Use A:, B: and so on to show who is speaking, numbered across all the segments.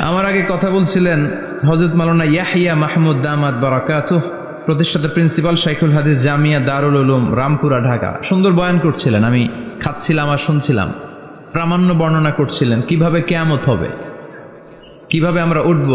A: আমার আগে কথা বলছিলেন হজরত মালানা ইয়াহিয়া মাহমুদ দামাদ বারাকাত প্রতিষ্ঠাতা প্রিন্সিপাল শাইখুল হাদিস জামিয়া দারুল উলুম রামপুরা ঢাকা। সুন্দর বয়ান করছিলেন আমি খাচ্ছিলাম আর শুনছিলাম। প্রামাণ্য বর্ণনা করছিলেন কীভাবে কেয়ামত হবে? কীভাবে আমরা উঠব?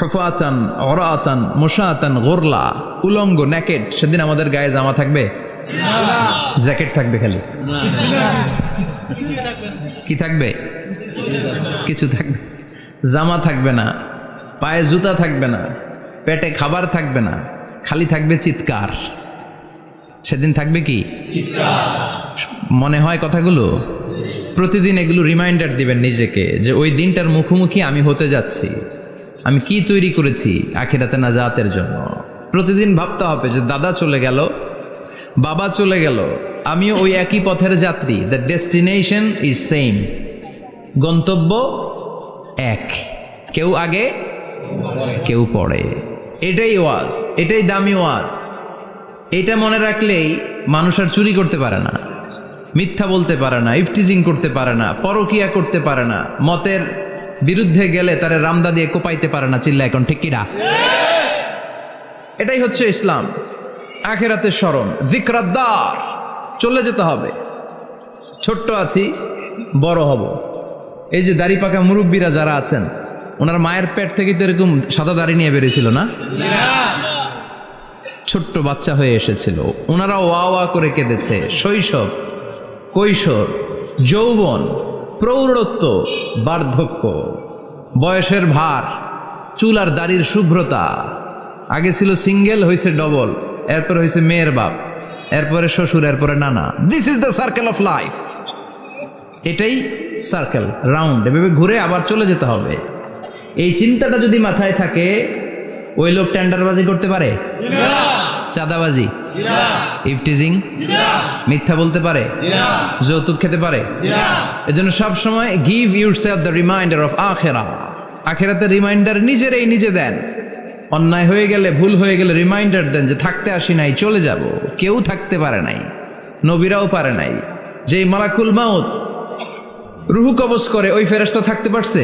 A: হফাতান অরাতান মোশাতান গোরলা উলঙ্গ ন্যাকেট সেদিন আমাদের গায়ে জামা থাকবে? জ্যাকেট থাকবে খালি। কি থাকবে? কিছু থাকবে। জামা থাকবে না পায়ে জুতা থাকবে না পেটে খাবার থাকবে না খালি থাকবে চিৎকার। সেদিন থাকবে কি? মনে হয় কথাগুলো? প্রতিদিন এগুলো রিমাইন্ডার দিবেন নিজেকে যে ওই দিনটার মুখোমুখি আমি হতে যাচ্ছি। আমি কি তৈরি করেছি আখিরাতে না জাতের জন্য? প্রতিদিন ভাবতে হবে যে দাদা চলে গেল বাবা চলে গেল আমিও ওই একই পথের যাত্রী। দ্য ডেস্টিনেশন ইজ সেম গন্তব্য এক। কেউ আগে, কেউ পড়ে এটাই ওয়াজ, এটাই দামি ওয়াজ। এটা মনে রাখলেই মানুষ আর চুরি করতে পারে না, মিথ্যা বলতে পারে না, ইফটিজিং করতে পারে না, পরকিয়া করতে পারে না, মতের বিরুদ্ধে গেলে তারে রামদা দিয়ে কোপাইতে পারে না চিল্লা এখন ঠিক কিনা? এটাই হচ্ছে ইসলাম। আখেরাতে স্মরণ, জিক্রাদ্দার। চলে যেতে হবে। ছোট্ট আছি, বড় হব। এই যে দাড়ি পাকা মুরব্বীরা যারা আছেন, ওনার মায়ের পেট থেকে তো এরকম সাদা দাড়ি নিয়ে বেরিয়েছিল না? ছোট্ট বাচ্চা হয়ে এসেছিল। ওনারা ওয়া ওয়া করে কেঁদেছে। শৈশব, কৈশোর, যৌবন, প্রৌঢ়ত্ব, বার্ধক্য, বয়সের ভার, চুল আর দাড়ির শুভ্রতা। আগে ছিল সিঙ্গেল হয়েছে ডবল, এরপর হয়েছে মেয়ের বাপ, এরপরে শ্বশুর, এরপরে নানা। This is the circle of life এটাই সার্কেল রাউন্ড এভাবে ঘুরে আবার চলে যেতে হবে। এই চিন্তাটা যদি মাথায় থাকে, ওই লোক টেন্ডারবাজি করতে পারে? চাঁদাবাজি? ইফটিজিং? মিথ্যা বলতে পারে? যৌতুক খেতে পারে? এজন্য সব সময় give yourself the reminder of আখেরা। আখেরাতে রিমাইন্ডার নিজেরাই নিজে দেন। অন্যায় হয়ে গেলে, ভুল হয়ে গেলে রিমাইন্ডার দেন যে থাকতে আসি নাই, চলে যাব। কেউ থাকতে পারে নাই। নবীরাও পারে নাই। যেই মালাকুল মাউত রুহু কবজ করে, ওই ফেরেশতা থাকতে পারছে?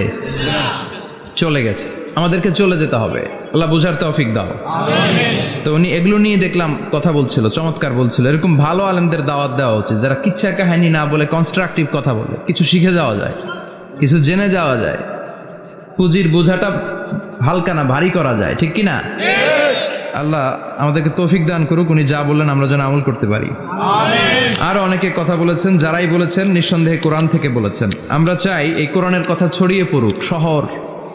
A: চলে গেছে। আমাদেরকে চলে যেতে হবে। আল্লাহ বুঝার তৌফিক দাও। তো উনি এগুলো নিয়ে দেখলাম, কথা বলছিল, চমৎকার বলছিল। এরকম ভালো আলেমদের দাওয়াত দেওয়া উচিত, যারা কিচ্ছা কাহিনী না বলে কনস্ট্রাকটিভ কথা বলে। কিছু শিখে যাওয়া যায়, কিছু জেনে যাওয়া যায়। পুঁজির বোঝাটা হালকা না, ভারী করা যায়, ঠিক কি না? আল্লাহ আমাদেরকে তৌফিক দান করুক উনি যা বললেন আমরা যেন আমল করতে পারি। আর অনেকে কথা বলেছেন যারাই বলেছেন নিঃসন্দেহে কোরআন থেকে বলেছেন। আমরা চাই এই কোরআনের কথা ছড়িয়ে পড়ুক শহর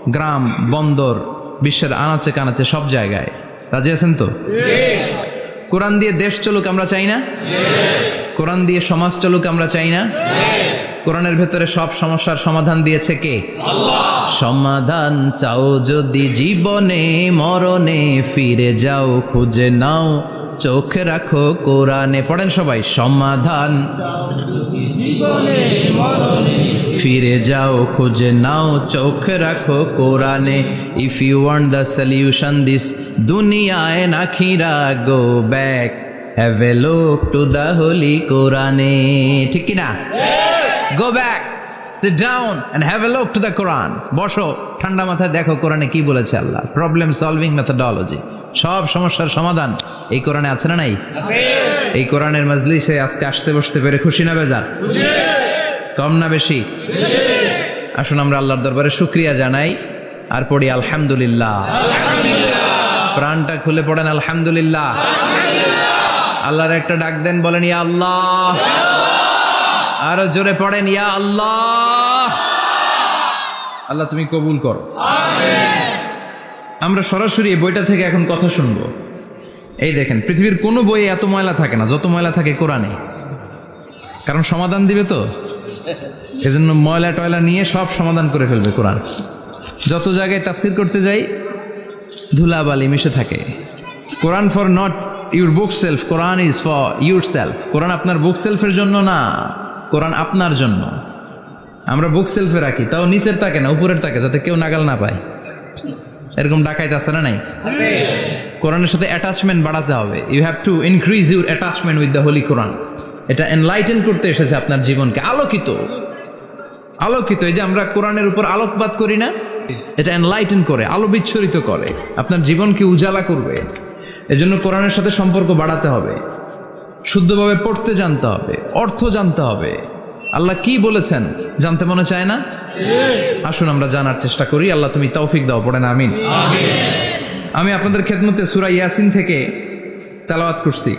A: গ্রাম বন্দর বিশ্বের আনাচে কানাচে সব জায়গায়। রাজি আছেন তো? কোরআন দিয়ে দেশ চলুক আমরা চাই না? কোরআন দিয়ে সমাজ চলুক আমরা চাই না? কোরআনের ভেতরে সব সমস্যার সমাধান দিয়েছে কে? সমাধান চাও যদি জীবনে মরণে ফিরে যাও খুঁজে নাও চোখ রাখো কোরআনে। পড়েন সবাই সমাধান। ফিরে যাও খুঁজে নাও চোখ রাখো কোরআনে। If you want the solution this দুনিয়ায় নাখিরা go back have a look to the holy কোরআনে ঠিক কি না go back sit down and have a look to the Quran বসো। ঠান্ডা মাথায় দেখো কোরআনে কি বলেছে আল্লাহ। প্রবলেম সলভিং মেথোডলজি সব সমস্যার সমাধান। এই কোরআনে আছে না নাই? এই কোরআনের মজলিসে আজকে আসতে বসতে পেরে খুশি না বেজার? কম না বেশি? আসুন আমরা আল্লাহর দরবারে শুক্রিয়া জানাই আর পড়ি আলহামদুলিল্লাহ। প্রাণটা খুলে পড়েন আলহামদুলিল্লাহ। আল্লাহর একটা ডাক দেন বলেন ইয়া আল্লাহ। আরও জোরে পড়েন, ইয়া আল্লাহ। আল্লাহ, তুমি কবুল করো। আমরা সরাসরি বইটা থেকে এখন কথা শুনব। এই দেখেন, পৃথিবীর কোনো বইয়ে এত ময়লা থাকে না, যত ময়লা থাকে কোরআনে। কারণ সমাধান দিবে তো? এজন্য ময়লা টয়লা নিয়ে সব সমাধান করে ফেলবে কোরআন। যত জায়গায় তাফসির করতে যাই, ধুলাবালি মিশে থাকে। Quran for not your bookshelf, Quran is for yourself Quran আপনার বুক সেলফের জন্য না। কোরআন আপনার জন্য। আমরা বুক সেলফে রাখি, তাও নিচের তাকে না, উপরের তাকে, যাতে কেউ নাগাল না পায়। এরকম ডাকাইতে আছে না নাই? কোরআনের সাথে অ্যাটাচমেন্ট বাড়াতে হবে। You have to increase your attachment with the holy Quran এটা এনলাইটেন করতে এসেছে আপনার জীবনকে। আলোকিত। আলোকিত, এই যে আমরা কোরআনের উপর আলোকপাত করি না, এটা এনলাইটেন করে, আলো বিচ্ছরিত করে। আপনার জীবনকে উজালা করবে। এজন্য কোরআনের সাথে সম্পর্ক বাড়াতে হবে। শুদ্ধভাবে পড়তে জানতে হবে, অর্থ জানতে হবে। আল্লাহ কি বলেছেন জানতে মনে চায় না? আসুন আমরা জানার চেষ্টা করি, আল্লাহ তুমি তৌফিক দাও, পড়েন আমিন। আমি আপনাদের খেদমতে সুরা ইয়াসিন থেকে তেলাওয়াত করছি।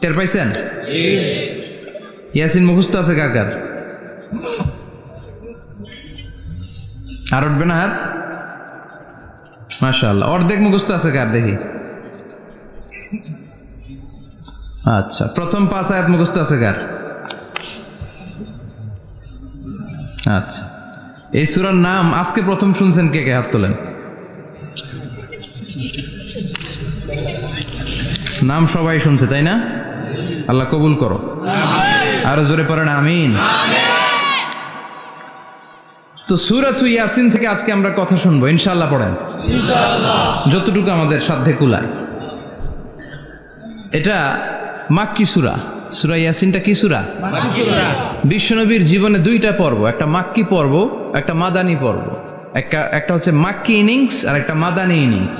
A: টের পাইছেন? ইয়াসিন মুখস্থ আছে কার কার? আর উঠবে না হাত? মাশাআল্লাহ, অর্ধেক মুখস্থ আছে কার দেখি? আচ্ছা প্রথম পাঁচ আয়াত মুখস্থ আছে কার? আচ্ছা এই সুরার নাম আজকে প্রথম শুনছেন কে কে? হাত তোলেন। নাম সবাই শুনছে তাই না? আল্লাহ কবুল করো। আরও জোরে পড়েন আমিন। তো সুরাত ইয়াসিন থেকে আজকে আমরা কথা শুনব ইনশাল্লাহ পড়েন। যতটুকু আমাদের সাধ্যে কুলায়। এটা মাক্কি সুরা। সুরা ইয়াসিনটা কি সুরা? বিশ্বনবীর জীবনে দুইটা পর্ব একটা মাক্কি পর্ব একটা মাদানি পর্ব। একটা একটা হচ্ছে মাক্কি ইনিংস আর একটা মাদানি ইনিংস।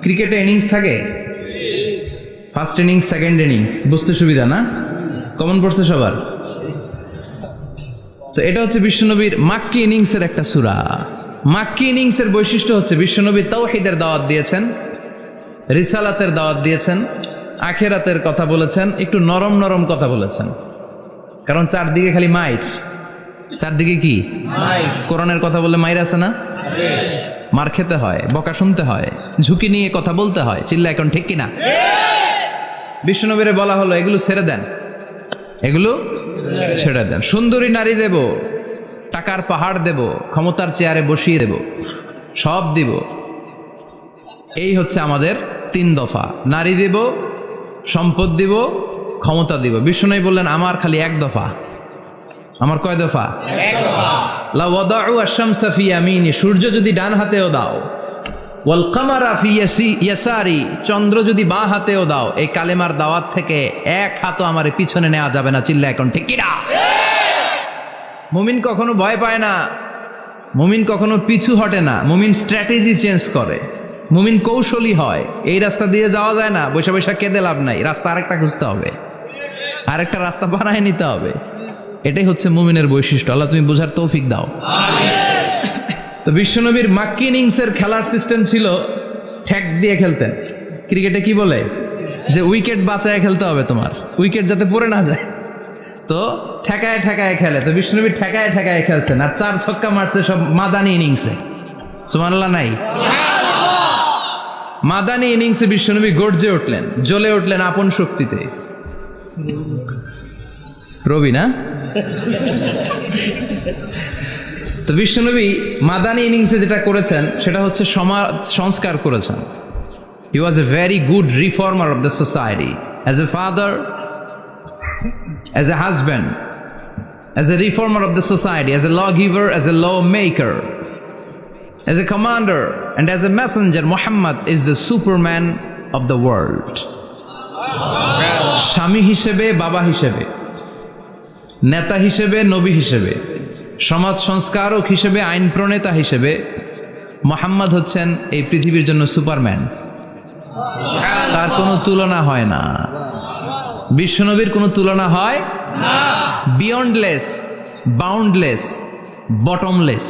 A: ক্রিকেটে ইনিংস থাকে? First innings second innings. বুঝতে সুবিধা না? কমন পড়ছে সবার? তো এটা হচ্ছে বিশ্বনবীর মাক্কি ইনিংসের একটা সুরা। মাক্কি ইনিংসের বৈশিষ্ট্য হচ্ছে বিশ্বনবী তাওহিদের দাওয়াত দিয়েছেন রিসালাতের দাওয়াত দিয়েছেন আখেরাতের কথা বলেছেন একটু নরম নরম কথা বলেছেন। কারণ চারদিকে খালি মাইর চারদিকে কি? কোরআনের কথা বললে মাইর আছে না? মার খেতে হয় বকা শুনতে হয় ঝুঁকি নিয়ে কথা বলতে হয় চিল্লা এখন ঠিক কিনা? বিষ্ণুনবীরে বলা হলো এগুলো ছেড়ে দেন। এগুলো ছেড়ে দেন। সুন্দরী নারী দেব টাকার পাহাড় দেব ক্ষমতার চেয়ারে বসিয়ে দেব সব দিব। এই হচ্ছে আমাদের তিন দফা। নারী দিব সম্পদ দিব ক্ষমতা দিব। বিষ্ণু বললেন আমার খালি এক দফা। আমার কয় দফা? ইয়ামিনি সূর্য যদি ডান হাতেও দাও ইয়াসারি চন্দ্র যদি বাঁ হাতেও দাও এই কালেমার দাওয়াত থেকে এক হাতও আমার পিছনে নেওয়া যাবে না চিল্লা এখন ঠিক কিনা? মুমিন কখনো ভয় পায় না মুমিন কখনো পিছু হটে না মুমিন স্ট্র্যাটেজি চেঞ্জ করে। মুমিন কৌশলী হয়। এই রাস্তা দিয়ে যাওয়া যায় না বৈশা বৈশা কেঁদে লাভ নাই। রাস্তা আরেকটা খুঁজতে হবে। আরেকটা রাস্তা বানায় নিতে হবে। এটাই হচ্ছে মুমিনের বৈশিষ্ট্য। আল্লাহ তুমি বোঝার তৌফিক দাও। তো বিশ্বনবীর মাক্কি ইনিংসের খেলার সিস্টেম ছিল ঠ্যাক দিয়ে খেলতেন। ক্রিকেটে কি বলে? যে উইকেট বাঁচায় খেলতে হবে তোমার। উইকেট যাতে পড়ে না যায়। তো ঠেকায় ঠেকায় খেলে। তো বিষ্ণুনবী ঠেকায় ঠেকায় খেলছেন। আর চার ছক্কা মারছে সব মাদানি ইনিংসে। সুমানাল্লাহ নাই? মাদানি ইনিংসে বিশ্বনবী গর্জে উঠলেন জ্বলে উঠলেন আপন শক্তিতে। রবি না? তো বিশ্বনবী মাদানি ইনিংসে যেটা করেছেন সেটা হচ্ছে সমাজ সংস্কার করেছেন। He was a very good reformer of the society as a father as as a reformer a the society as a law giver as a law lawmaker, as a commander, and as a messenger, Muhammad is the superman of the world. স্বামী হিসেবে বাবা হিসেবে নেতা হিসেবে নবী হিসেবে সমাজ সংস্কারক হিসেবে আইন প্রণেতা হিসেবে মোহাম্মদ হচ্ছেন এই পৃথিবীর জন্য সুপারম্যান। তার কোনো তুলনা হয় না। বিশ্বনবীর কোনো তুলনা হয় বিয়ন্ডলেস বাউন্ডলেস বটমলেস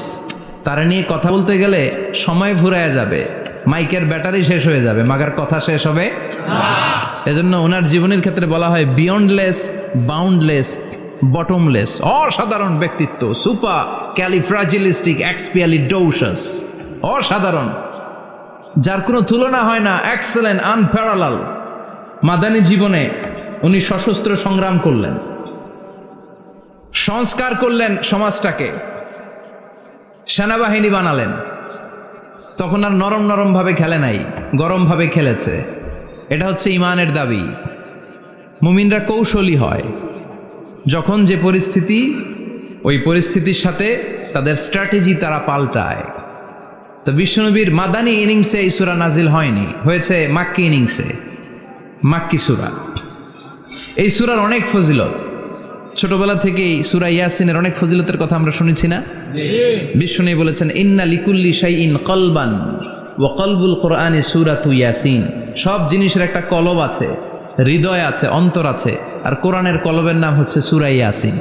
A: তারা নিয়ে কথা বলতে গেলে সময় ফুরায় যাবে। মাইকের ব্যাটারি শেষ হয়ে যাবে মাগার কথা শেষ হবে? এজন্য ওনার জীবনের ক্ষেত্রে বলা হয় বিয়ন্ডলেস বাউন্ডলেস বটমলেস অসাধারণ ব্যক্তিত্ব সুপার ক্যালিফ্রাজিলিস্টিক এক্সপিয়ালি ডৌসাস অসাধারণ। যার কোনো তুলনা হয় না এক্সেলেন্ট আনপ্যারালাল মাদানী জীবনে উনি সশস্ত্র সংগ্রাম করলেন সংস্কার করলেন সমাজটাকে। সেনাবাহিনী বানালেন। তখন আর নরম নরম ভাবে খেলে নাই, গরম ভাবে খেলেছে। এটা হচ্ছে ইমানের দাবি। মুমিনরা কৌশলী হয়। যখন যে পরিস্থিতি, ওই পরিস্থিতির সাথে তাদের স্ট্র্যাটেজি তারা পাল্টায়। তো বিশ্বনবীর মাদানী ইনিংসে এই সুরা নাজিল হয়নি, হয়েছে মাক্কি ইনিংসে, মাক্কি সুরা। এই সুরার অনেক ফজিলত। ছোটবেলা থেকেই সুরা ইয়াসিনের অনেক ফজিলতের কথা আমরা শুনেছি না? বিশ্ব বিষ্ণু বলেছেন ইন্না লিকুল্লি শাই ইন কলবান ও কলবুল কোরআনে সুরাতু ইয়াসিন। সব জিনিসের একটা কলব আছে হৃদয় আছে অন্তর আছে আর কোরআনের কলবের নাম হচ্ছে সুরা ইয়াসিন।